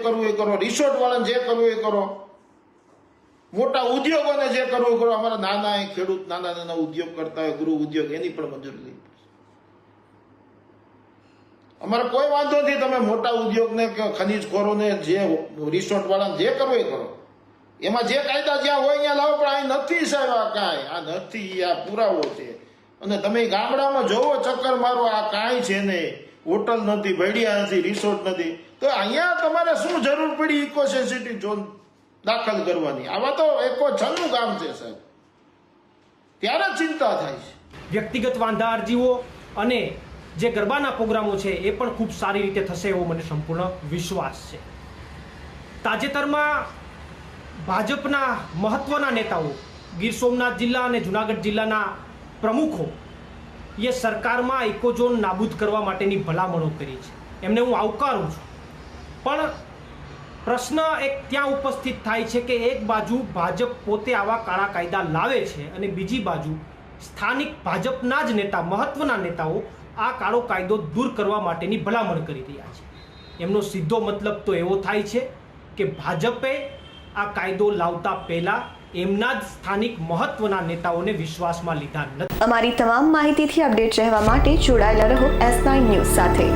કરવું એ કરો રિસોર્ટ વાળાને જે કરવું એ કરો. મોટા ઉદ્યોગોને જે કરવું કરો. અમારા નાના ખેડૂત, નાના નાના ઉદ્યોગ કરતા હોય, ગૃહ ઉદ્યોગ, એની પણ મંજૂરી લેવી અમારે કોઈ વાંધો નથી, તમે મોટા ઉદ્યોગને કે ખનીજખોરોને જે રિસોર્ટ વાળાને જે કરવું એ કરો. એમાં જે કાયદા જ્યાં હોય ત્યાં લાવો, પણ અહીં નથી સાહેબ આ કાંઈ. આ નથી, આ પુરાવો છે. અને તમે ગામડામાં જોવો, ચક્કર મારો, આ કાંઈ છે નહીં. હોટલ નથી ભેડિયા નથી, રિસોર્ટ નથી. તો અહીંયા તમારે શું જરૂર પડી ઇકો સેન્સિટિવ ઝોન દાખલ કરવાની? આવા તો એકો છનું કામ છે, સાહેબ. ત્યારે ચિંતા થાય છે. વ્યક્તિગત વાંધા, અરજીઓ અને જે ગરબાના પ્રોગ્રામો છે, એ પણ ખૂબ સારી રીતે થશે એવો મને સંપૂર્ણ વિશ્વાસ છે. તાજેતરમાં ભાજપના મહત્વના નેતાઓ, ગીર સોમનાથ જિલ્લા અને જુનાગઢ જિલ્લાના પ્રમુખો એ સરકારમાં ઇકોઝોન નાબૂદ કરવા માટેની ભલામણો કરી છે. એમને હું આવકારું છું. પણ પ્રશ્ન એક ત્યાં ઉપસ્થિત થાય છે કે એક બાજુ ભાજપ પોતે આવા કાળા કાયદા લાવે છે અને બીજી બાજુ સ્થાનિક ભાજપના જ નેતા, મહત્વના નેતાઓ આ કાળો કાયદો દૂર કરવા માટેની ભલામણ કરી રહ્યા છે. એમનો સીધો મતલબ તો એવો થાય છે કે ભાજપે આ કાયદો લાવતા પહેલા એમના જ સ્થાનિક મહત્વના નેતાઓને વિશ્વાસમાં લીધા નથી. અમારી તમામ માહિતીથી અપડેટ રહેવા માટે જોડાયેલા રહો એસ નાઇન ન્યૂઝ સાથે.